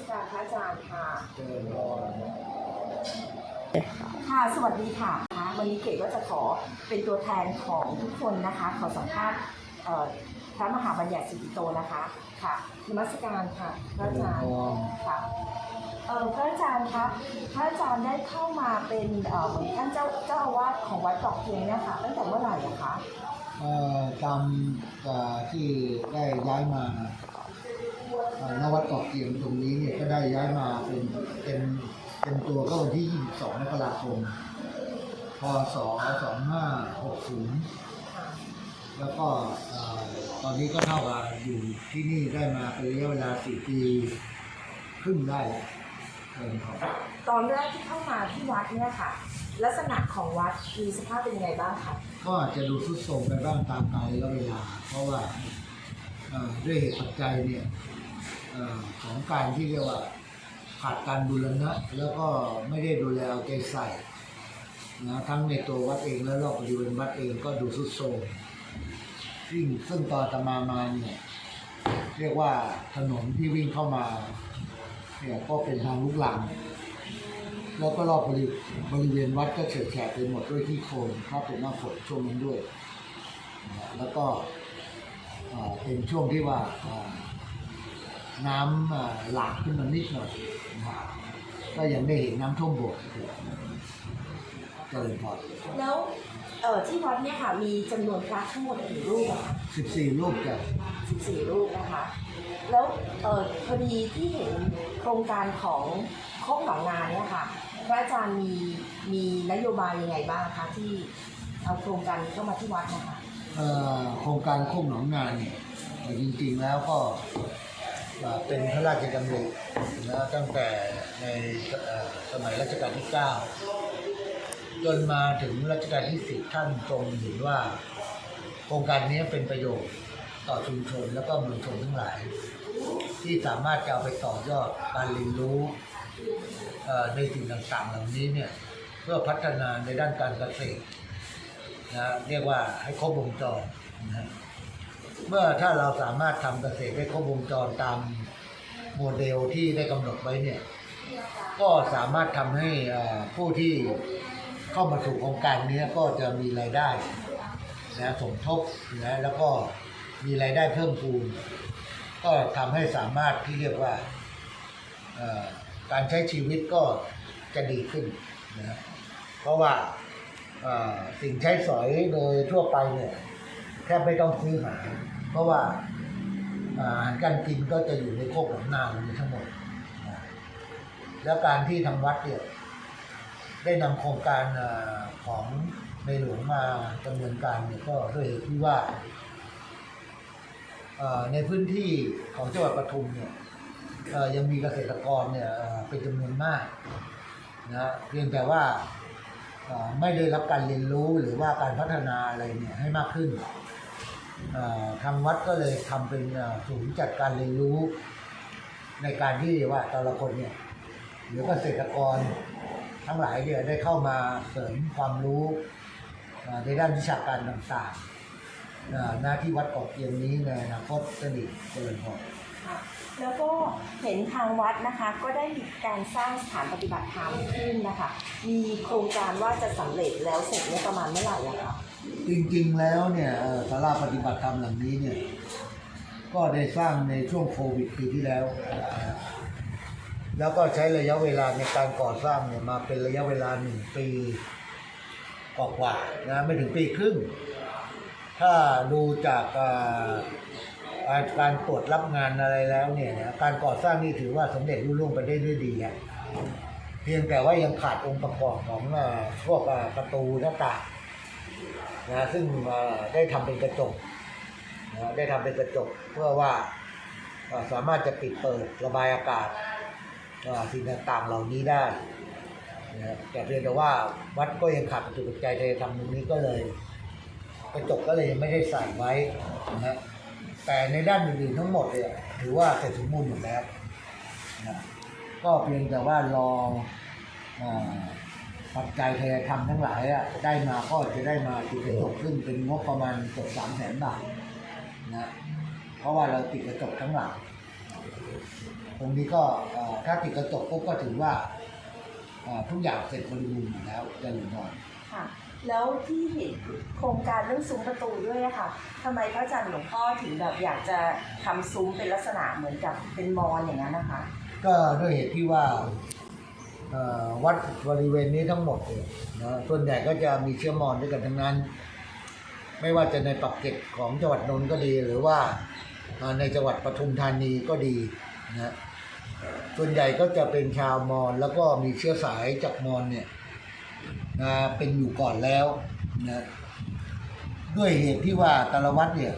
สการพระอาจารย์ค่ะเจริญพรค่ะสวัสดีค่ะนะคะวันนี้เกดก็จะขอเป็นตัวแทนของทุกคนนะคะ ขอสัมภาษณ์เอ่อพระมหาบัญญัติสุกิโตนะคะค่ะนมัสการค่ะพระอาจารย์ค่ะเอ่อพระอาจารย์ครับพระอาจารย์ได้เข้ามาเป็นเอ่อเหมือนท่านเจ้าเจ้าอาวาสของวัดเกาะเพียงเนี่ยค่ะตั้งแต่เมื่อไหร่อะคะเอ่อตามเอ่อที่ได้ย้ายมาเอ่อ นวัดเกาะเกียงตรงนี้เนี่ยก็ได้ย้ายมาเป็นเป็นเป็นตัวก็วันที่ 22มกราคมพศ2560ค่ะแล้วก็เอ่อตอนนี้ก็เท่ากับอยู่ที่นี่ได้มาเป็นระยะเวลา 4 ปีครึ่งได้แล้วเกินครับตอนแรกที่เข้ามาที่วัดเนี่ยค่ะ ลักษณะของวัดมีสภาพเป็นยังไงบ้างคะก็อาจจะดูทรุดโทรมไปบ้างตามกาลและเวลา เพราะว่าเอ่อด้วยเหตุปัจจัยเนี่ยเอ่อ ของการที่เรียกว่าขาดการบูรณะแล้วก็ไม่ได้ดูแลเอาใจใส่นะทั้งในตัววัดเองและรอบบริเวณวัดเองก็ดูทรุดโทรมซึ่งซึ่งตอนตมามาเนี่ยเรียกว่าถนนที่วิ่งเข้ามาเนี่ยก็เป็นทางลุกลังแล้วก็รอบบริบริเวณวัดก็เฉื่อยแฉะไปหมดด้วยที่โคลนถ้าเป็นหน้าฝนช่วงนั้นด้วย แล้วก็เป็นช่วงที่ว่า น้ำเอ่อหลากขึ้นมานิดหน่อยนะฮะก็ยังได้เห็นน้ำท่วมโบสถ์อยู่เจริญพรแล้วเอ่อที่วัดเนี่ยค่ะมีจำนวนพระทั้งหมดกี่รูปอะคะสิบสี่รูปจ้ะ14รูปนะคะ แล้วเอ่อพอดีที่เห็นโครงการของโคกหนองนาเนี่ยค่ะ พระอาจารย์มีมีนโยบายยังไงบ้างคะที่เอาโครงการนี้เข้ามาที่วัดนะคะเอ่อโครงการโค้งหนองนาเนี่ยเอ่อจริงๆแล้วก็ เอ่อเป็นพระราชดำรินะตั้งแต่ในสมัยรัชกาลที่ 9 จนมาถึงรัชกาลที่ 10 ท่านทรงเห็นว่า โครงการนี้เป็นประโยชน์ต่อชุมชนแล้วก็มวลชนทั้งหลาย ที่สามารถจะเอาไปต่อยอดการเรียนรู้ในสิ่งต่างๆ เหล่านี้เนี่ยเพื่อพัฒนาในด้านการเกษตรนะเรียกว่าให้ครบวงจรนะ เมื่อถ้าเราสามารถทำเกษตรได้ครบวงจรตามโมเดลที่ได้กำหนดไว้เนี่ย ก็สามารถทำให้ผู้ที่เข้ามาสู่โครงการนี้ก็จะมีรายได้นะสมทบนะแล้วก็มีรายได้เพิ่มพูน ก็ทำให้สามารถที่เรียกว่าการใช้ชีวิตก็จะดีขึ้นนะเพราะว่าสิ่งใช้สอยโดยทั่วไปเนี่ยแทบไม่ต้องซื้อหา เพราะว่าอาหารการกินก็จะอยู่ในโคกหลังนานี้ทั้งหมด แล้วการที่ทางวัดเนี่ยได้นำโครงการอของในหลวงมาดำเนินการเนี่ยก็ด้วยเหตุที่ว่า ในพื้นที่ของจังหวัดปทุมเนี่ยยังมีเกษตรกรเนี่ยเป็นจำนวนมากนะเพียงแต่ว่าไม่ได้รับการเรียนรู้หรือว่าการพัฒนาอะไรเนี่ยให้มากขึ้น ทางวัดก็เลยทำเป็นศูนย์จัดการเรียนรู้ ในการที่ว่าแต่ละคนเนี่ยหรือเกษตรกรทั้งหลายเนี่ยได้เข้ามาเสริมความรู้ในด้านวิชาการต่างๆหน้าที่วัดเกาะเกียงนี้ในอนาคตจะดีเจริญพรค่ะแล้วก็เห็นทางวัดนะคะก็ได้มีการสร้างสถานปฏิบัติธรรมขึ้นนะคะ มีโครงการว่าจะสำเร็จแล้วเสร็จเนี่ยประมาณเมื่อไหร่อะคะ จริงๆแล้วเนี่ยเอ่อศาลาปฏิบัติธรรมหลังนี้เนี่ย ก็ได้สร้างในช่วงโควิดปีที่แล้ว แล้วก็ใช้ระยะเวลาในการก่อสร้างเนี่ยมาเป็นระยะเวลาหนึ่งปีกว่าๆนะไม่ถึงปีครึ่ง ถ้าดูจากการตรวจรับงานอะไรแล้วเนี่ยการก่อสร้างนี่ถือว่าสำเร็จรุ่ล่วงไปได้ด้วยดีเพียงแต่ว่ายังขาดองค์ประกอบของพวกประตูหน้าต่าง นะซึ่งได้ทำเป็นกระจกนะได้ทำเป็นกระจกเพื่อว่าสามารถจะปิดเปิดระบายอากาศสิ่งต่างๆเหล่านี้ได้นะแต่เพียงแต่ว่าวัดก็ยังขาดประจุปัจจัยในทำตรงนี้ก็เลย กระจกก็เลยยังไม่ได้ใส่ไว้นะฮะแต่ในด้านอื่นๆทั้งหมดเนี่ยถือว่าเสร็จสมบูรณ์หมดแล้วนะก็เพียงแต่ว่ารออ่อ ปัจจัยทายธรรมทั้งหลายอะได้มาก็จะได้มาติดกระจกซึ่งเป็นงบประมาณเกือบสามแสนบาทนะเพราะว่าเราติดกระจกทั้งหลังตรงนี้ก็เอ่อถ้าติดกระจกปุ๊บก็ถือว่าเอ่อทุกอย่างเสร็จบริบูรณ์หมดแล้วเจะหลุนอนค่ะแล้วที่เห็นโครงการเรื่องซุ้มประตูด้วยอะค่ะทำไมพระอาจารย์หลวงพ่อถึงแบบอยากจะทำซุ้มเป็นลักษณะเหมือนกับเป็นมอนอย่างนั้นนะคะ ก็ด้วยเหตุที่ว่าเอ่อ วัดบริเวณนี้ทั้งหมดเนี่ยนะส่วนใหญ่ก็จะมีเชื้อมอญด้วยกันทั้งนั้น ไม่ว่าจะในปักเกร็ดของจังหวัดนนท์ก็ดี หรือว่าในจังหวัดปทุมธานีก็ดีนะส่วนใหญ่ก็จะเป็นชาวมอญแล้วก็มีเชื้อสายจากมอญเนี่ยนะเป็นอยู่ก่อนแล้วนะด้วยเหตุที่ว่าต่ละวัดเนี่ย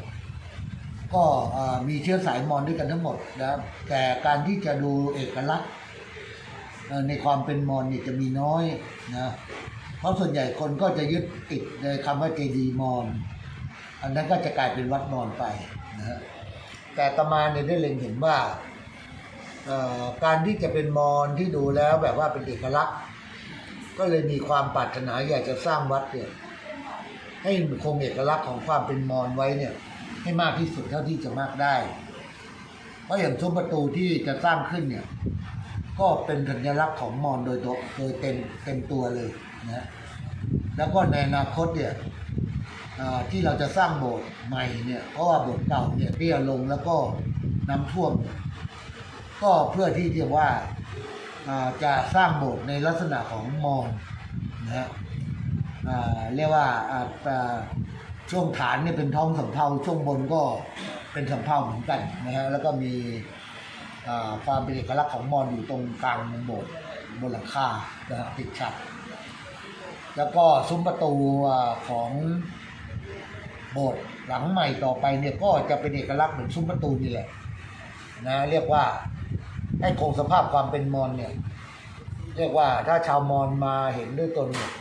ก็มีเชื้อสายมอญด้วยกันทั้งหมดนะแต่การที่จะดูเอกลักษณ์ ในความเป็นมอญเนี่ยจะมีน้อยนะเพราะส่วนใหญ่คนก็จะยึดติดในคำว่าเจดีมอญอันนั้นก็จะกลายเป็นวัดมอญไปนะฮะแต่ตมาเนี่ยได้เล็งเห็นว่าการที่จะเป็นมอญที่ดูแล้วแบบว่าเป็นเอกลักษณ์ ก็เลยมีความปรารถนาอยากจะสร้างวัดเนี่ยให้คงเอกลักษณ์ของความเป็นมอญไว้เนี่ยให้มากที่สุดเท่าที่จะมากได้ เพราะอย่างซุ้มประตูที่จะสร้างขึ้นเนี่ย ก็เป็นสัญลักษณ์ของมอญโดยโดยเต็มเต็มตัวเลยนะแล้วก็ในอนาคตเนี่ยที่เราจะสร้างโบสถ์ใหม่เนี่ยเพราะว่าโบสถ์เก่าเนี่ยเตี้ยลงแล้วก็น้ำท่วม ก็เพื่อที่จะว่าอ่าจะสร้างโบสถ์ในลักษณะของมอญนะฮะเรียกว่าช่วงฐานเนี่ยเป็นท้องสำเภาช่วงบนก็เป็นสำเภาเหมือนกันนะฮะแล้วก็มี ความเป็นเอกลักษณ์ของมอญอยู่ตรงกลางโบสถ์บนหลังคานะฮะติดฉัดแล้วก็ซุ้มประตูของโบสถ์หลังใหม่ต่อไปเนี่ยก็จะเป็นเอกลักษณ์เหมือนซุ้มประตูนี่แหละนะเรียกว่าให้คงสภาพความเป็นมอญเนี่ยเรียกว่าถ้าชาวมอญมาเห็นด้วยตนเนี่ย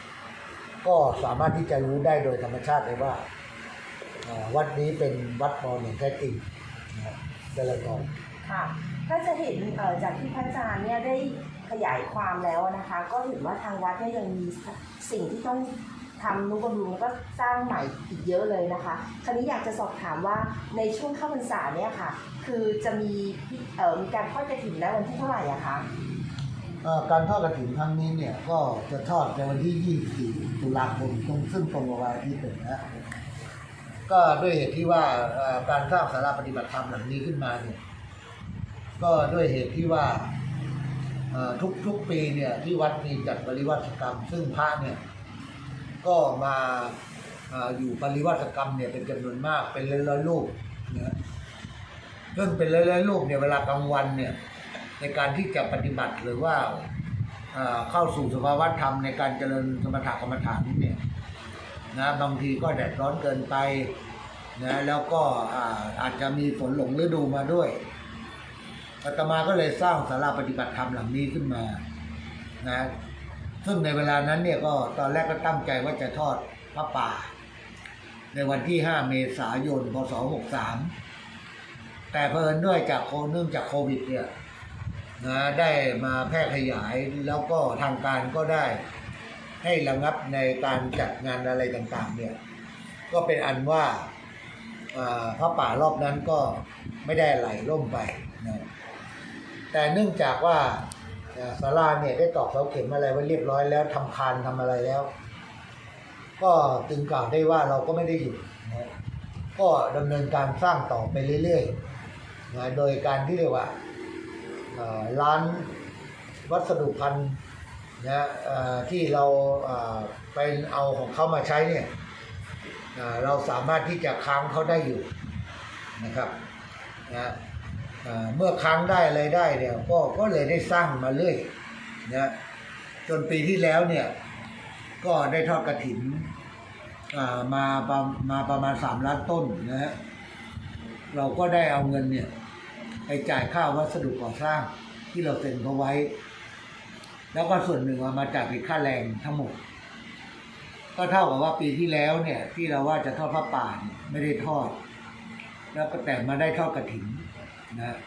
ก็สามารถที่จะรู้ได้โดยธรรมชาติเลยว่าวัดนี้เป็นวัดมอญอย่างแท้จริงนะเจริญพร ค่ะถ้าจะเห็นจากที่พระอาจารย์เนี่ยได้ขยายความแล้วนะคะ ก็เห็นว่าทางวัดเนี่ยยังมีสิ่งที่ต้องทำนุบำรุงแล้วก็สร้างใหม่อีกเยอะเลยนะคะ คราวนี้อยากจะสอบถามว่าในช่วงเข้าพรรษาเนี่ยค่ะ คือจะมีเอ่อมีการทอดกระถิ่นแล้ววันที่เท่าไหร่อะคะเอ่อการทอดกระถิ่นครั้งนี้เนี่ยก็จะทอดในวันที่ 24 ตุลาคมตรงซึ่งตรงกับวันอาทิตย์เลยนะก็ด้วยเหตุที่ว่าการสร้างศาลาปฏิบัติธรรมหลังนี้ขึ้นมาเนี่ย ก็ด้วยเหตุที่ว่าทุกทุกปีเนี่ยที่วัดมีจัดปริวัติกรรม ซึ่งพระเนี่ยก็มาออยู่ปริวัติกรรมเนี่ยเป็นจำนวนมากเป็นร้อยๆรูปนะซึ่งเป็นร้อยๆรูปเนี่ยเวลากลางวันเนี่ยในการที่จะปฏิบัติหรือว่าเข้าสู่สภาวะธรรมในการเจริญสมถะกรรมฐานนี่เนี่ยนะบางทีก็แดดร้อนเกินไปนะแล้วก็อ่าอาจจะมีฝนหลงฤดูมาด้วย อาตมาก็เลยสร้างศาลาปฏิบัติธรรมหลังนี้ขึ้นมานะซึ่งในเวลานั้นเนี่ยก็ตอนแรกก็ตั้งใจว่าจะทอดพระป่า ในวันที่ 5 เมษายน พศ 63 แต่เพอิญด้วยจากโคเนื่องจากโควิดเนี่ยนะได้มาแพร่ขยายแล้วก็ทางการก็ได้ให้ระงับในการจัดงานอะไรต่างๆ เนี่ย ก็เป็นอันว่าพระป่ารอบนั้นก็ไม่ได้ไหลล่มไป แต่เนื่องจากว่าอ่าศาลาเนี่ยได้ตอกเสาเข็มอะไรไว้เรียบร้อยแล้วทำคานทำอะไรแล้ว ก็จึงกล่าวได้ว่าเราก็ไม่ได้หยุดนะก็ดำเนินการสร้างต่อไปเรื่อยๆนะโดยการที่เรียกว่าร้านวัสดุพันธ์นะที่เราเอ่อไปเอาของเขามาใช้เนี่ยเราสามารถที่จะค้างเขาได้อยู่นะครับนะ เมื่อค้างได้อะไรได้เนี่ยก็ก็เลยได้สร้างมาเรื่อยนะจนปีที่แล้วเนี่ย ก็ได้ทอดกระถินอ่ามาประมาประมาณสามล้านต้นนะฮะเราก็ได้เอาเงินเนี่ยไปจ่ายค่าวัสดุก่อสร้างที่เราเซ็นเขาไว้ แล้วก็ส่วนหนึ่งเอามาจากเป็นค่าแรงทั้งหมด ก็เท่ากับว่าปีที่แล้วเนี่ย ที่เราว่าจะทอดพระป่านไม่ได้ทอด แล้วก็แต่มาได้ทอดกระถิ่น นะ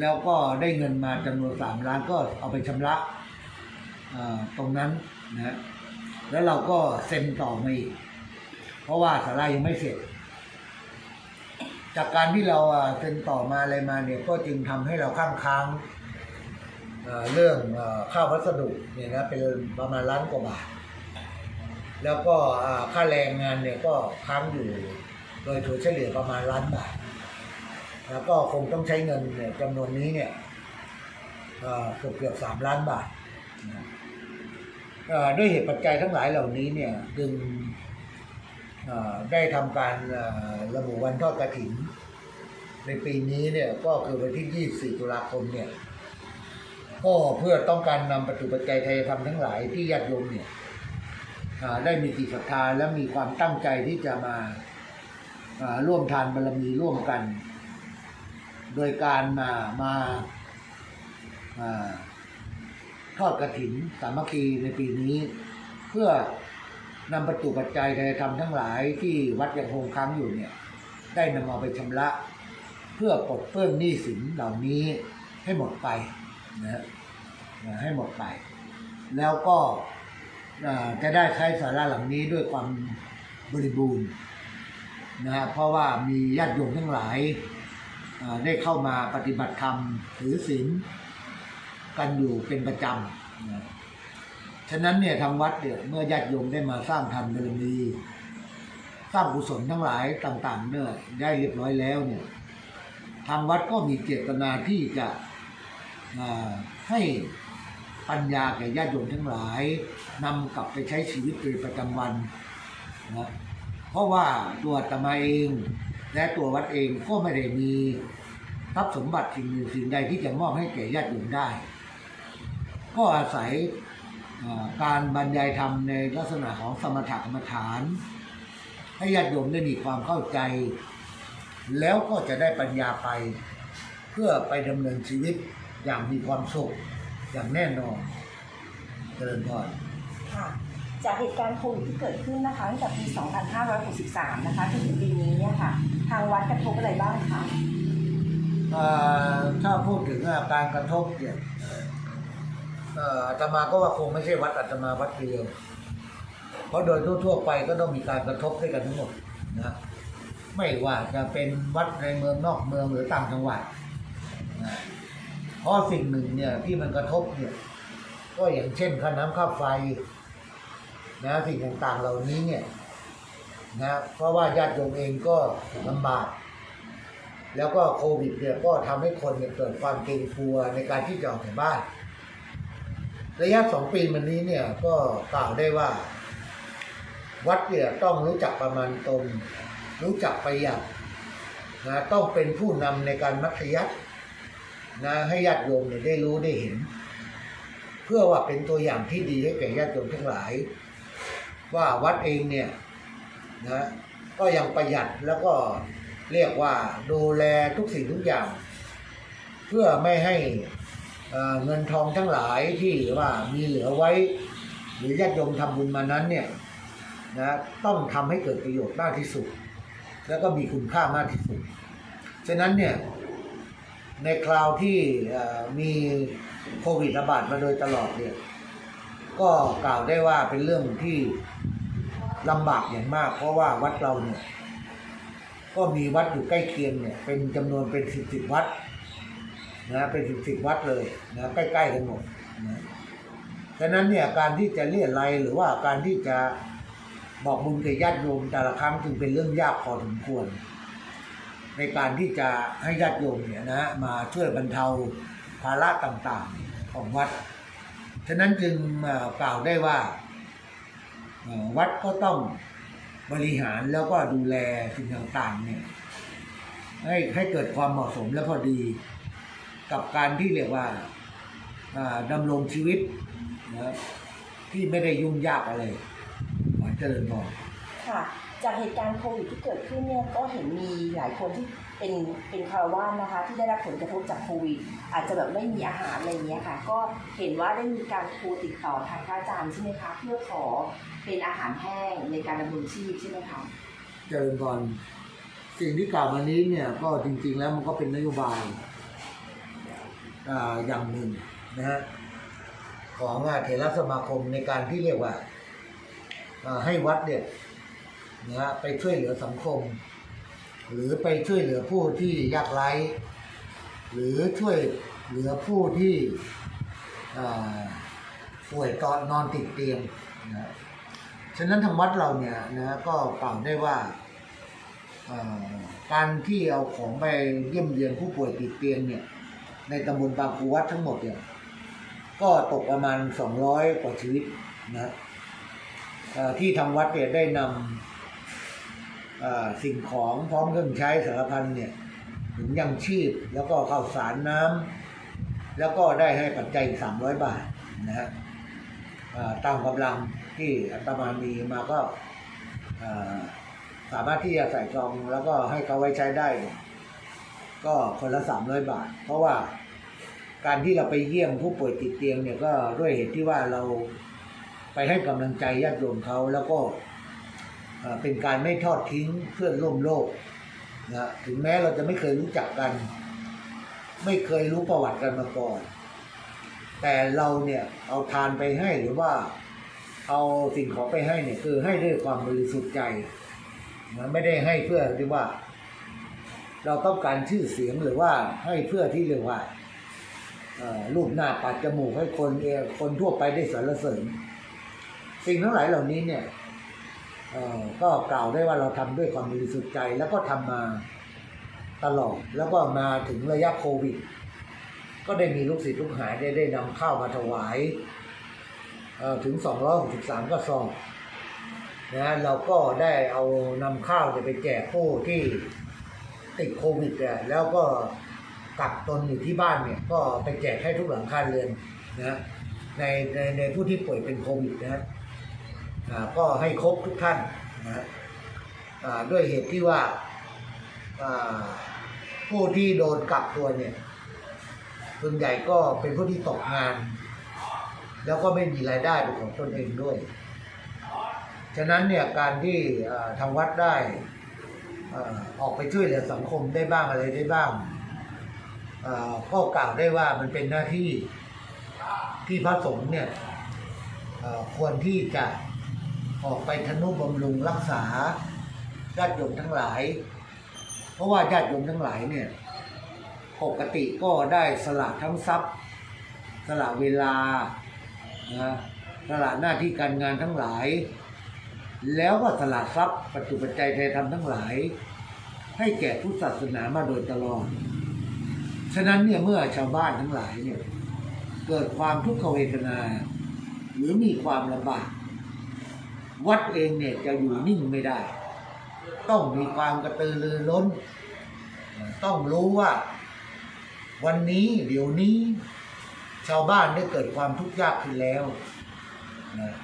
แล้วก็ได้เงินมาจำนวนสามล้านก็เอาไปชำระตรงนั้นนะแล้วเราก็เซ็นต่อมาอีก เพราะว่าสารายังไม่เสร็จ จากการที่เราเซ็นต่อมาอะไรมาเนี่ยก็จึงทำให้เราข้างค้างเเรื่องอค่าวัสดุเนี่ยนะเป็นประมาณล้านกว่าบาท แล้วก็ค่าแรงงานเนี่ยก็ค้างอยู่โดยถัวเฉลี่ยประมาณล้านบาท แล้วก็คงต้องใช้เงินเนี่ยจำนวนนี้เนี่ยเกือบเกือบสามล้านบาทนะด้วยเหตุปัจจัยทั้งหลายเหล่านี้เนี่ยจึงได้ทำการระบุวันทอดกระถิ่น ในปีนี้เนี่ยก็คือวันที่ 24 ตุลาคมเนี่ยก็เพื่อต้องการนำปัจจุปัจจัยไทยธรรมทั้งหลายที่ญาติโยมเนี่ยได้มีจิตศรัทธาและมีความตั้งใจที่จะมาอ่าร่วมทานบารมีร่วมกัน โดยการมามาทอดกระถินสามัคคีในปีนี้ เพื่อนำปัจจุปัจจัยไทยธรรมทั้งหลายที่วัดยังคงค้างอยู่เนี่ย ได้นำเอาไปชำระ เพื่อปลดเปื้องหนี้สินเหล่านี้ให้หมดไปนะฮะให้หมดไป แล้วก็จะได้ใช้สาราหลังนี้ด้วยความบริบูรณ์นะฮะเพราะว่ามีญาติโยมทั้งหลาย ได้เข้ามาปฏิบัติธรรมถือศีลกันอยู่เป็นประจำนะฉะนั้นเนี่ยทางวัดเนี่ยเมื่อญาติโยมได้มาสร้างทานบารมีสร้างกุศลทั้งหลายต่างๆเนี่ยได้เรียบร้อยแล้วเนี่ยทางวัดก็มีเจตนาที่จะให้ปัญญาแก่ญาติโยมทั้งหลายนำกลับไปใช้ชีวิตในประจำวันนะเพราะว่าตัวตมาเอง และตัววัดเองก็ไม่ได้มีทรัพย์สมบัติสิ่งหนึ่งสิ่งใดที่จะมอบให้แก่ญาติโยมได้ ก็อาศัยการบรรยายธรรมในลักษณะของสมถกรรมฐาน ให้ญาติโยมได้มีความเข้าใจ แล้วก็จะได้ปัญญาไป เพื่อไปดำเนินชีวิตอย่างมีความสุขอย่างแน่นอนเจริญพรค่ะจากเหตุการณ์โควิดที่เกิดขึ้นนะคะตั้งแต่ปี 2563 นะคะจนถึงปีนี้เนี่ยค่ะ ทางวัดกระทบอะไรบ้างคะถ้าพูดถึงการกระทบเนี่ยเอ่ออาตมาก็ว่าคงไม่ใช่วัดอาตมาวัดเดียวเพราะโดยทั่วๆไปก็ต้องมีการกระทบด้วยกันทั้งหมดนะไม่ว่าจะเป็นวัดในเมืองนอกเมืองหรือต่างจังหวัดนะเพราะสิ่งหนึ่งเนี่ยที่มันกระทบเนี่ย ก็อย่างเช่นค่าน้ำค่าไฟนะสิ่งต่างๆเหล่านี้เนี่ย นะเพราะว่าญาติโยมเองก็ลำบาก แล้วก็โควิดเนี่ยก็ทำให้คนเนี่ยเกิดความเกรงกลัวในการที่จะออกจากบ้าน ระยะสองปีมานี้เนี่ยก็กล่าวได้ว่า วัดเนี่ยต้องรู้จักประมาณตนรู้จักประหยัดนะต้องเป็นผู้นำในการมัธยัตินะให้ญาติโยมเนี่ยได้รู้ได้เห็น เพื่อว่าเป็นตัวอย่างที่ดีให้แก่ญาติโยมทั้งหลาย ว่าวัดเองเนี่ย นะก็ยังประหยัดแล้วก็เรียกว่าดูแลทุกสิ่งทุกอย่าง เพื่อไม่ให้เงินทองทั้งหลายที่ว่ามีเหลือไว้ หรือญาติโยมทำบุญมานั้นเนี่ยนะต้องทำให้เกิดประโยชน์มากที่สุด แล้วก็มีคุณค่ามากที่สุด ฉะนั้นเนี่ยในคราวที่มีโควิดระบาดมาโดยตลอดเนี่ยก็กล่าวได้ว่าเป็นเรื่องที่ ลำบากอย่างมาก เพราะว่าวัดเราเนี่ย ก็มีวัดอยู่ใกล้เคียงเนี่ย เป็นจำนวนเป็นสิบสิบวัดนะเป็นสิบสิบวัดเลยนะใกล้ๆกันหมดนะฉะนั้นเนี่ยการที่จะเรียอะไรหรือว่าการที่จะบอกบุญแก่ญาติโยมแต่ละครั้งจึงเป็นเรื่องยากพอสมควร ในการที่จะให้ญาติโยมเนี่ยนะมาช่วยบรรเทาภาระต่างๆของวัด ฉะนั้นจึงกล่าวได้ว่า วัดก็ต้องบริหารแล้วก็ดูแลสิ่งต่างๆเนี่ยให้ให้เกิดความเหมาะสมและพอดีกับการที่เรียกว่าดำรงชีวิตนะที่ไม่ได้ยุ่งยากอะไรขอเจริญพรค่ะ จากเหตุการณ์โควิดที่เกิดขึ้นเนี่ยก็เห็นมีหลายคนที่เป็นเป็นคารวาสนะคะ ที่ได้รับผลกระทบจากโควิด อาจจะแบบไม่มีอาหารอะไรเงี้ยค่ะ ก็เห็นว่าได้มีการโทรติดต่อทางพระอาจารย์ใช่ไหมคะเพื่อขอเป็นอาหารแห้งในการดำรงชีพใช่ไหมคะเจริญพรสิ่งที่กล่าวมานี้เนี่ยก็จริง ๆ แล้วมันก็เป็นนโยบายอ่าอย่างหนึ่งนะฮะของเถรสมาคมในการที่เรียกว่าให้วัดเนี่ย นะฮะไปช่วยเหลือสังคม หรือไปช่วยเหลือผู้ที่ยากไร้ หรือช่วยเหลือผู้ที่ป่วยตอนนอนติดเตียงนะฉะนั้นทางวัดเราเนี่ยนะก็กล่าวได้ว่าการที่เอาของไปเยี่ยมเยียนผู้ป่วยติดเตียงเนี่ยในตำบลบางคูวัดทั้งหมดเนี่ยก็ตกประมาณ 200 กว่าชีวิตนะที่ทางวัดเนี่ยได้นำ สิ่งของพร้อมเครื่องใช้สารพันเนี่ยถึงยังชีพแล้วก็ข้าวสารน้ำแล้วก็ได้ให้ปัจจัยอีก300บาทนะฮะอ่อตามกำลังที่อาตมามีมาก็อ่อสามารถที่จะใส่ซองแล้วก็ให้เขาไว้ใช้ได้เนี่ยก็คนละสามร้อยบาท เพราะว่าการที่เราไปเยี่ยมผู้ป่วยติดเตียงเนี่ยก็ด้วยเหตุที่ว่าเราไปให้กำลังใจญาติโยมเขาแล้วก็ เป็นการไม่ทอดทิ้งเพื่อนร่วมโลกนะถึงแม้เราจะไม่เคยรู้จักกัน ไม่เคยรู้ประวัติกันมาก่อน แต่เราเนี่ยเอาทานไปให้หรือว่าเอาสิ่งของไปให้เนี่ยคือให้ด้วยความบริสุทธิ์ใจมันไม่ได้ให้เพื่อที่ว่า เราต้องการชื่อเสียงหรือว่าให้เพื่อที่เรียกว่ารูปหน้าปัดจมูกให้คนเออคนทั่วไปได้สรรเสริญ สิ่งทั้งหลายเหล่านี้เนี่ย ก็กล่าวได้ว่าเราทำด้วยความบริสุทธิ์ใจแล้วก็ทำมาตลอดแล้วก็มาถึงระยะโควิด ก็ได้มีลูกศิษย์ลูกหาได้ได้นำข้าวมาถวายเอ่อถึง 263กระสอบนะเราก็ได้เอานำข้าวไปแจกผู้ที่ติดโควิดเนี่ยแล้วก็กักตนอยู่ที่บ้านเนี่ย ก็ไปแจกให้ทุกหลังคาเรือนนะในในในผู้ที่ป่วยเป็นโควิดนะ ก็ให้ครบทุกท่านนะด้วยเหตุที่ว่าผู้ที่โดนกักตัวเนี่ยส่วนใหญ่ก็เป็นผู้ที่ตกงาน แล้วก็ไม่มีรายได้เป็นของตนเองด้วย ฉะนั้นเนี่ยการที่ทางวัดได้ออกไปช่วยเหลือสังคมได้บ้างอะไรได้บ้างก็กล่าวได้ว่ามันเป็นหน้าที่ที่พระสงฆ์เนี่ยควรที่จะ ออกไปทนุบำรุงรักษาญาติโยมทั้งหลาย เพราะว่าญาติโยมทั้งหลายเนี่ยปกติก็ได้สละทั้งทรัพย์ สละเวลานะสละหน้าที่การงานทั้งหลาย แล้วก็สละทรัพย์ปัจจุปัจจัยไทยธรรมทั้งหลาย ให้แก่พุทธศาสนามาโดยตลอด ฉะนั้นเนี่ยเมื่อชาวบ้านทั้งหลายเนี่ยเกิดความทุกขเวทนา หรือมีความลำบาก วัดเองเนี่ยจะอยู่นิ่งไม่ได้ ต้องมีความกระตือรือร้น ต้องรู้ว่า วันนี้เดี๋ยวนี้ ชาวบ้านได้เกิดความทุกข์ยากขึ้นแล้วนะ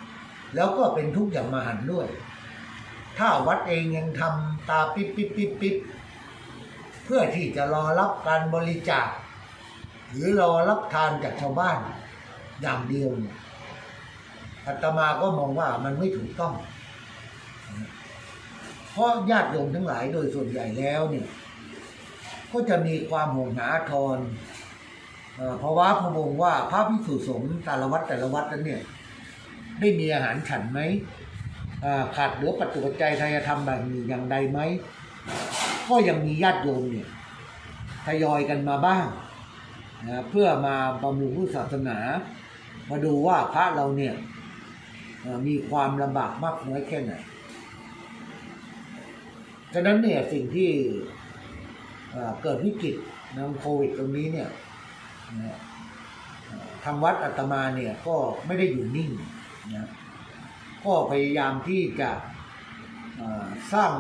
แล้วก็เป็นทุกข์อย่างมหันต์ด้วย ถ้าวัดเองยังทำตาปิ๊บปิ๊บปิ๊บปิ๊บเพื่อที่จะรอรับการบริจาค หรือรอรับทานจากชาวบ้านอย่างเดียวเนี่ย อาตมาก็มองว่ามันไม่ถูกต้อง เพราะญาติโยมทั้งหลายโดยส่วนใหญ่แล้วเนี่ยก็จะมีความห่วงหาทรเอ่อเพราะว่าพระองค์ว่าพระพิสุสงฆ์แต่ละวัดแต่ละวัดนั้นเนี่ย ได้มีอาหารฉันไหมขาดเหลือปัจจุบันใจไทยธรรมแบบนี้อย่างใดไหมก็ยังมีญาติโยมเนี่ยทยอยกันมาบ้างนะเพื่อมาบำรุงพุทธศาสนา มาดูว่าพระเราเนี่ย มีความลำบากมากน้อยแค่ไหนฉะนั้นเนี่ยสิ่งที่เกิดวิกฤตในโควิดตรงนี้เนี่ยนะเอ่อทางวัดอาตมาเนี่ยก็ไม่ได้อยู่นิ่งนะก็พยายามที่จะสร้าง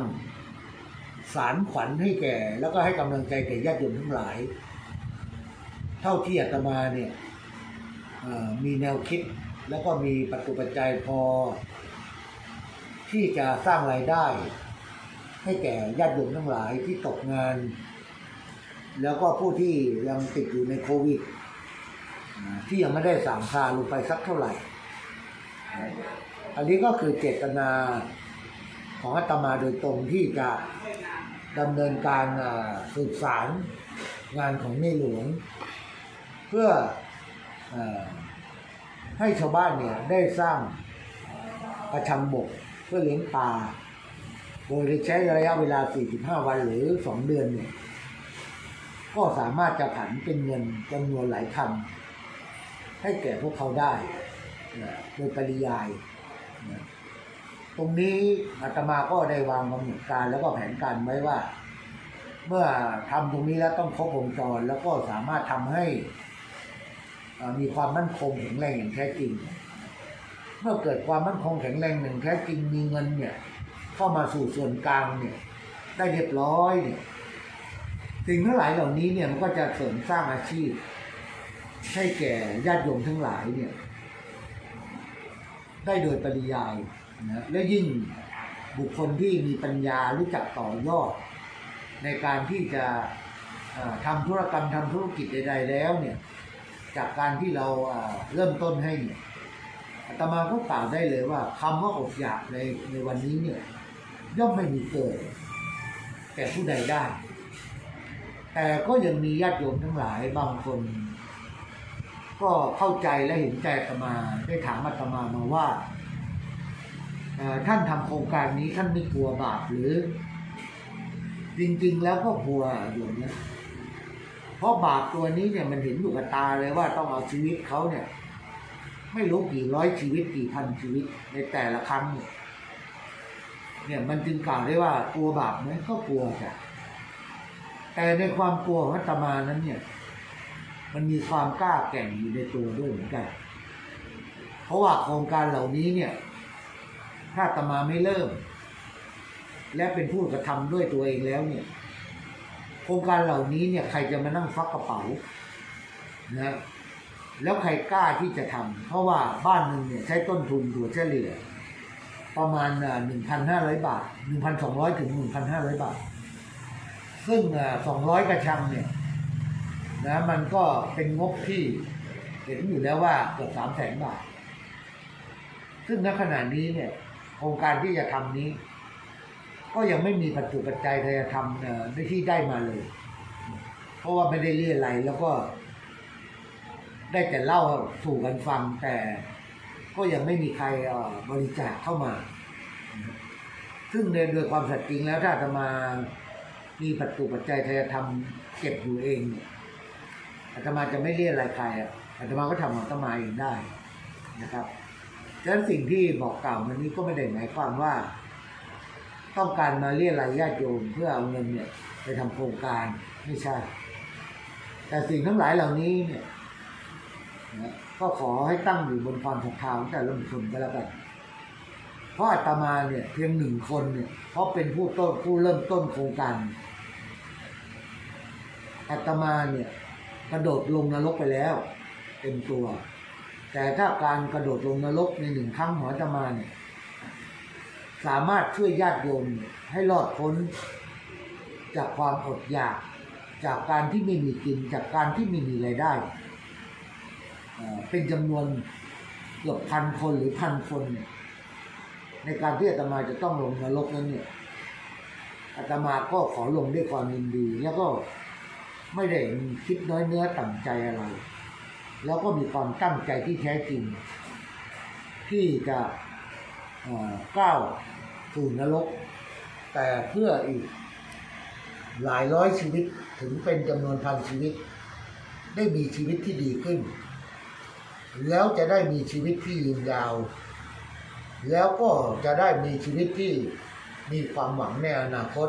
สารขวัญให้แก่ แล้วก็ให้กำลังใจแก่ญาติโยมทั้งหลาย เท่าที่อาตมาเนี่ยมีแนวคิด แล้วก็มีปัจจุบัยพอ ที่จะสร้างรายได้ ให้แก่ญาติโยมทั้งหลายที่ตกงาน แล้วก็ผู้ที่ยังติดอยู่ในโควิด ที่ยังไม่ได้สามคาลงไปสักเท่าไหร่ อันนี้ก็คือเจตนาของอาตมาโดยตรงที่จะดำเนินการอ่าสืบสารงานของในหลวง เพื่ออา ให้ชาวบ้านเนี่ยได้สร้างประชังบกเพื่อเลี้ยงปลาโดยใช้ระยะเวลา 45 วันหรือ 2 เดือนเนี่ย ก็สามารถจะผันเป็นเงินจำนวนหลายคให้แก่พวกเขาได้นะโดยปริยายนะตรงนี้อาตมาก็ได้วางกำหนดการแล้วก็แผนการไว้ว่า เมื่อทำตรงนี้แล้วต้องครบวงจรแล้วก็สามารถทำให้ มีความมั่นคงแข็งแรงอย่างแท้จริง เมื่อเกิดความมั่นคงแข็งแรงอย่างแท้จริงมีเงินเนี่ย เข้ามาสู่ส่วนกลางเนี่ย ได้เรียบร้อยเนี่ยสิ่งทั้งหลายเหล่านี้เนี่ยมันก็จะเสริมสร้างอาชีพ ให้แก่ญาติโยมทั้งหลายเนี่ย ได้โดยปริยายนะและยิ่งบุคคลที่มีปัญญารู้จักต่อยอด ในการที่จะทำธุรกรรมทำธุรกิจใด ๆ แล้วเนี่ย จากการที่เราเริ่มต้นให้เนี่ยอาตมาก็กล่าวได้เลยว่าคำว่าอดอยากในในวันนี้เนี่ย ย่อมไม่มีเกิดแต่ผู้ใดได้ แต่ก็ยังมีญาติโยมทั้งหลายบางคน ก็เข้าใจและเห็นใจอาตมาได้ถามอาตมามาว่าท่านทำโครงการนี้ท่านไม่กลัวบาปหรือ จริง ๆ แล้วก็กลัวโยมนะ เพราะบาปตัวนี้เนี่ยมันเห็นอยู่กับตาเลยว่าต้องเอาชีวิตเขาเนี่ย ไม่รู้กี่ร้อยชีวิตกี่พันชีวิตในแต่ละครั้งเนี่ยเนี่ยมันจึงกล่าวได้ว่ากลัวบาปไหมก็กลัวจ้ะแต่ในความกลัวของอาตมานั้นเนี่ย มันมีความกล้าแก่งอยู่ในตัวด้วยเหมือนกัน เพราะว่าโครงการเหล่านี้เนี่ย ถ้าอาตมาไม่เริ่ม และเป็นผู้กระทำด้วยตัวเองแล้วเนี่ย โครงการเหล่านี้เนี่ยใครจะมานั่งฟักกระเป๋านะแล้วใครกล้าที่จะทำเพราะว่าบ้านหนึ่งเนี่ยใช้ต้นทุนตัวเฉลี่ยประมาณหนึ่งพันห้าร้อยบาทหนึ่งพันสองร้อยถึงหนึ่งพันห้าร้อยบาท ซึ่งสองร้อยกระชังเนี่ยนะมันก็เป็นงบที่เห็นอยู่แล้วว่าเกือบสามแสนบาท ซึ่งณขณะนี้เนี่ยโครงการที่จะทำนี้ ก็ยังไม่มีปัจจุปัจจัยที่จะทำเอ่อที่ได้มาเลย เพราะว่าไม่ได้เรียอะไรแล้วก็ ได้แต่เล่าสู่กันฟังแต่ก็ยังไม่มีใครบริจาคเข้ามา ซึ่งในโดยความสัตย์จริงแล้วถ้าจะมามีปัจจุปัจจัยที่จะทำเก็บอยู่เองอาตมาจะไม่เรียอะไรใครอะอาตมาก็ทำของอาตมาเองได้นะครับฉะนั้นสิ่งที่บอกกล่าวมันนี้ก็ไม่ได้หมายความว่า ต้องการมาเรียกรายญาติโยมเพื่อเอาเงินเนี่ยไปทำโครงการไม่ใช่ แต่สิ่งทั้งหลายเหล่านี้เนี่ยนะก็ขอให้ตั้งอยู่บนความศรัทธาของแต่ละบุคคลก็แล้วกันเพราะอาตมาเนี่ยเพียงหนึ่งคนเนี่ยเพราะเป็นผู้ต้นผู้เริ่มต้นโครงการอาตมาเนี่ยกระโดดลงนรกไปแล้วเต็มตัว แต่ถ้าการกระโดดลงนรกในหนึ่งครั้งของอาตมาเนี่ย สามารถช่วยญาติโยมให้รอดพ้น จากความอดอยาก จากการที่ไม่มีกิน จากการที่ไม่มีรายได้ เป็นจำนวนเกือบพันคนหรือพันคนเนี่ยในการที่อาตมาจะต้องลงนรกนั้นเนี่ยอาตมาก็ขอลงด้วยความยินดี แล้วก็ไม่ได้คิดน้อยเนื้อต่ำใจอะไร แล้วก็มีความตั้งใจที่แท้จริง ที่จะ เก้าวสู่นรก แต่เพื่ออีก หลายร้อยชีวิตถึงเป็นจำนวนพันชีวิต ได้มีชีวิตที่ดีขึ้น แล้วจะได้มีชีวิตที่ยืนยาว แล้วก็จะได้มีชีวิตที่มีความหวังในอนาคต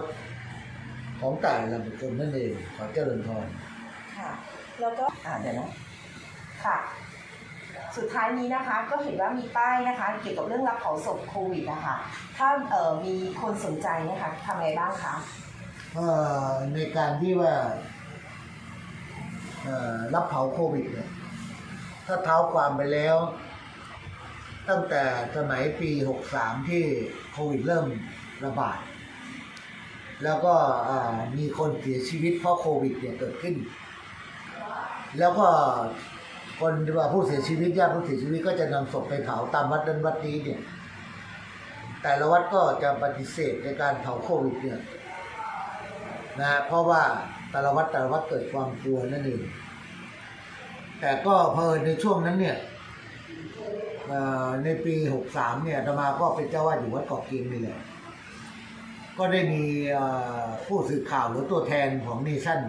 ของแต่ละบุคคลนั่นเองขอเจริญพรค่ะ แล้วก็อ่าเดี๋ยวนะค่ะ สุดท้ายนี้นะคะก็เห็นว่ามีป้ายนะคะ เกี่ยวกับเรื่องรับเผาศพโควิดนะคะถ้าเอ่อมีคนสนใจนะคะทำไงบ้างคะเอ่อในการที่ว่าเอ่อรับเผาโควิดเนี่ยถ้าเท้าความไปแล้ว ตั้งแต่สมัยปี 63 ที่โควิดเริ่มระบาด แล้วก็มีคนเสียชีวิตเพราะโควิดเนี่ยเกิดขึ้น แล้วก็ คนที่ว่าผู้เสียชีวิตญาติผู้เสียชีวิตก็จะนำศพไปเผาตามวัดนั้นวัดนี้เนี่ย แต่ละวัดก็จะปฏิเสธในการเผาโควิดเนี่ยนะเพราะว่าแต่ละวัดแต่ละวัดเกิดความกลัวนั่นเองแต่ก็เพอในช่วงนั้นเนี่ยในปี 63 เนี่ยอาตมาก็เป็นเจ้าวาดอยู่วัดเกาะเกียงนี่แหละก็ได้มีผู้สื่อข่าวหรือตัวแทนของเนชั่น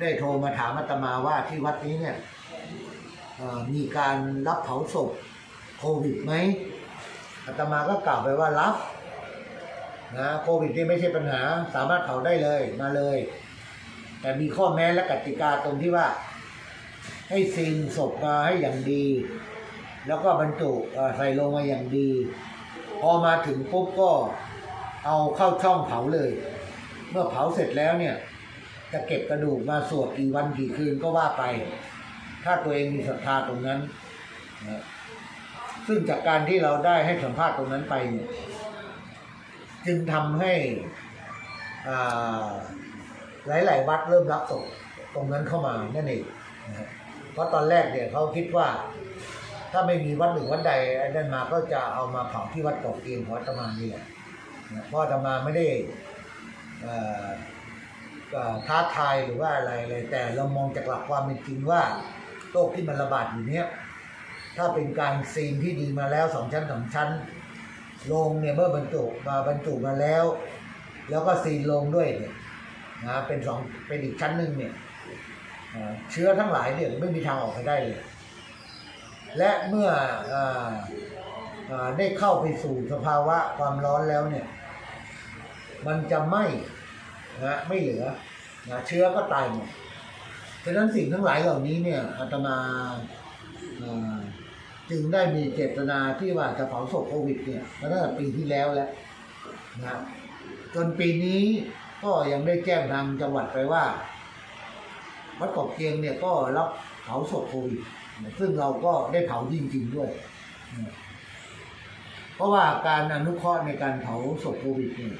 ได้โทรมาถามอาตมาว่าที่วัดนี้เนี่ยมีการรับเผาศพโควิดไหมอาตมาก็กล่าวไปว่ารับนะโควิดนี่ไม่ใช่ปัญหาสามารถเผาได้เลยมาเลย แต่มีข้อแม้และกติกาตรงที่ว่า ให้ซีนศพมาให้อย่างดี แล้วก็บรรจุใส่ลงมาอย่างดี พอมาถึงปุ๊บก็เอาเข้าช่องเผาเลย เมื่อเผาเสร็จแล้วเนี่ย จะเก็บกระดูกมาสวดกี่วันกี่คืนก็ว่าไป ถ้าตัวเองมีศรัทธาตรงนั้นนะซึ่งจากการที่เราได้ให้สัมภาษณ์ตรงนั้นไปเนี่ยจึงทำให้อ่าหลาย ๆ วัดเริ่มรับศพตรงนั้นเข้ามานั่นเองเพราะตอนแรกเนี่ยเขาคิดว่า ถ้าไม่มีวัดหนึ่งวัดใดไอ้นั่นมาก็จะเอามาเผาที่วัดเกาะเกมของอาตมานี่แหละเพราะอาตมาไม่ได้อ่อเอ่อ ท้าทายหรือว่าอะไรเลยแต่เรามองจากหลักความเป็นจริงว่าโรคที่มันระบาดอยู่เนี้ยถ้าเป็นการซีนที่ดีมาแล้วสองชั้นสามชั้นลงเนี่ยเมื่อบรรจุมาบรรจุมาแล้ว แล้วก็ซีนลงด้วยเนี่ยนะเป็นสองเป็นอีกชั้นหนึ่งเนี่ยเชื้อทั้งหลายเนี่ยไม่มีทางออกไปได้เลย และเมื่ออได้เข้าไปสู่สภาวะความร้อนแล้วเนี่ย มันจะไหม่ นะไม่เหลือนะเชื้อก็ตายหมดฉะนั้นสิ่งทั้งหลายเหล่านี้เนี่ยอาตมาจึงได้มีเจตนาที่ว่าจะเผาศพโควิดเนี่ยมาตั้งแต่ปีที่แล้วแล้วนะจนปีนี้ก็ยังได้แจ้งทางจังหวัดไปว่าวัดเกาะเกียงเนี่ยก็รับเผาศพโควิดซึ่งเราก็ได้เผาจริงๆด้วย เพราะว่าการอนุเคราะห์ในการเผาศพโควิดเนี่ย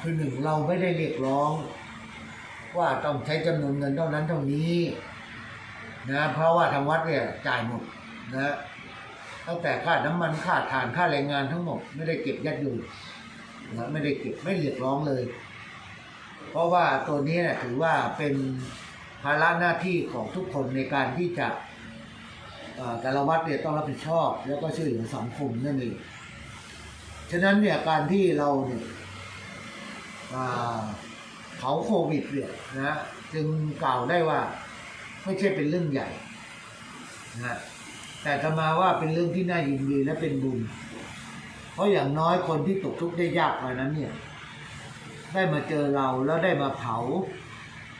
คือหนึ่งเราไม่ได้เรียกร้อง ว่าต้องใช้จำนวนเงินเท่านั้นเท่านี้นะเพราะว่าทางวัดเนี่ยจ่ายหมดนะตั้งแต่ค่าน้ำมันค่าถ่านค่าแรงงานทั้งหมด ไม่ได้เก็บยัดอยู่นะไม่ได้เก็บไม่เรียกร้องเลย เพราะว่าตัวนี้เนี่ยถือว่าเป็นภาระหน้าที่ของทุกคนในการที่จะแต่ละวัดเนี่ยต้องรับผิดชอบ แล้วก็ช่วยเหลือสังคมนั่นเองฉะนั้นเนี่ยการที่เราเนี่ย เผาโควิดเนี่ยนะจึงกล่าวได้ว่าไม่ใช่เป็นเรื่องใหญ่นะแต่จะมาว่าเป็นเรื่องที่น่ายินดีและเป็นบุญ เพราะอย่างน้อยคนที่ตกทุกข์ได้ยากกว่านั้นเนี่ย ได้มาเจอเราแล้วได้มาเผา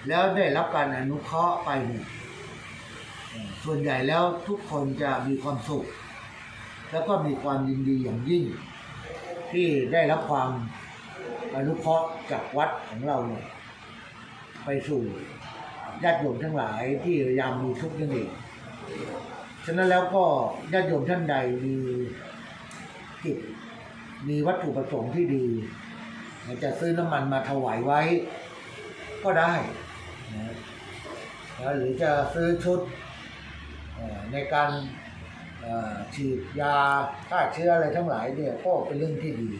แล้วได้รับการอนุเคราะห์ไปเนี่ยส่วนใหญ่แล้วทุกคนจะมีความสุข แล้วก็มีความยินดีอย่างยิ่ง ที่ได้รับความ อนุเคราะห์จากวัดของเราเนี่ยไปสู่ญาติโยมทั้งหลายที่ยามมีทุกข์นั่นเองฉะนั้นแล้วก็ญาติโยมท่านใดมีจิตมีวัตถุประสงค์ที่ดีจะซื้อน้ำมันมาถวายไว้ก็ได้นะหรือจะซื้อชุดในการฉีดยาฆ่าเชื้ออะไรทั้งหลายเนี่ยก็เป็นเรื่องที่ดี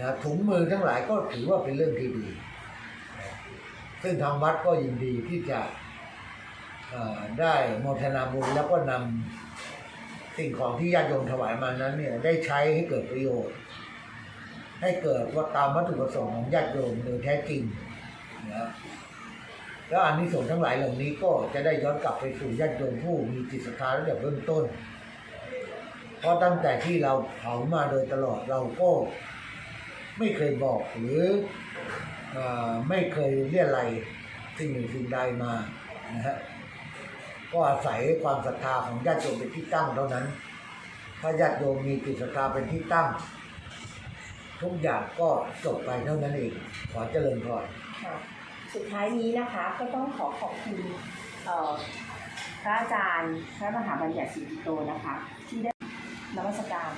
นะถุงมือทั้งหลายก็ถือว่าเป็นเรื่องที่ดี ซึ่งทางวัดก็ยินดีที่จะได้โมทนาบุญแล้วก็นำสิ่งของที่ญาติโยมถวายมานั้นเนี่ยได้ใช้ให้เกิดประโยชน์ ให้เกิดว่าตามวัตถุประสงค์ของญาติโยมโดยแท้จริงนะแล้วอันนี้ส่งส์ทั้งหลายเหล่านี้ก็จะได้ย้อนกลับไปสู่ญาติโยมผู้มีจิตศรัทธาตั้งแต่เริ่มต้น เพราะตั้งแต่ที่เราเผามาโดยตลอดเราก็ ไม่เคยบอกหรืออไม่เคยเรียอะไรสิ่งหนึ่งสิ่งใดมานะฮะก็อาศัยความศรัทธาของญาติโยมเป็นที่ตั้งเท่านั้น ถ้าญาติโยมมีจิตศรัทธาเป็นที่ตั้ง ทุกอย่างก็จบไปเท่านั้นเอง ขอเจริญพรสุดท้ายนี้นะคะก็ต้องขอขอบคุณพระอาจารย์ พระมหาบัญญัติสิริโตนะคะ ที่ได้นมัสการ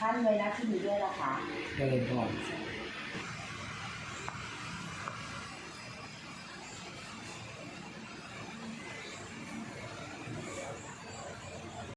ท่านเลยนะที่นี้ด้วยนะคะเจริญพร